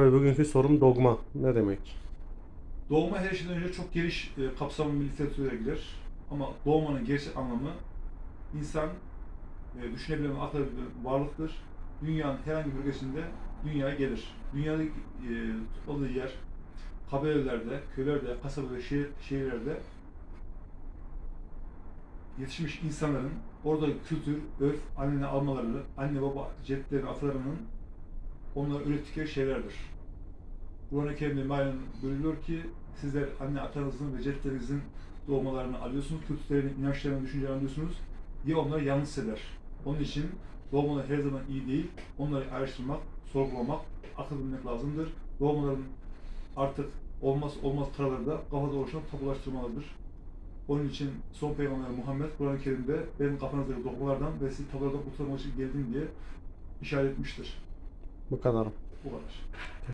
Ve bugünkü sorum dogma ne demek? Doğma her şeyden önce çok geniş e, kapsamlı bir literatüre girer. Ama doğmanın gerçek anlamı insan e, düşünebilen, akla bir varlıktır. Dünyanın herhangi bir bölgesinde dünyaya gelir. Dünyada e, tutmadığı yer, kabilelerde, köylerde, kasabada, şehir, şehirlerde yetişmiş insanların orada kültür, örf, annene almaları, anne baba, cedlerin, atalarının onlara öğrettikleri şeylerdir. Kur'an-ı Kerim'de mealen buyuruyor ki sizler anne atanızın ve ceddlerinizin doğmalarını alıyorsunuz, kültürlerini, inançlarını, düşüncelerini alıyorsunuz diye onları yanlış hisseder. Onun için doğmalar her zaman iyi değil. Onları araştırmak, sorgulamak, akıl bilmek lazımdır. Doğmaların artık olmaz olmaz paraları da kafada oluşan tabulaştırmalıdır. Onun için son peygamber Muhammed Kur'an-ı Kerim'de benim kafanızdaki dokmalardan ve sizi tabulardan kurtarmak için geldim diye işaret etmiştir. Bu kadar. Bu kadar.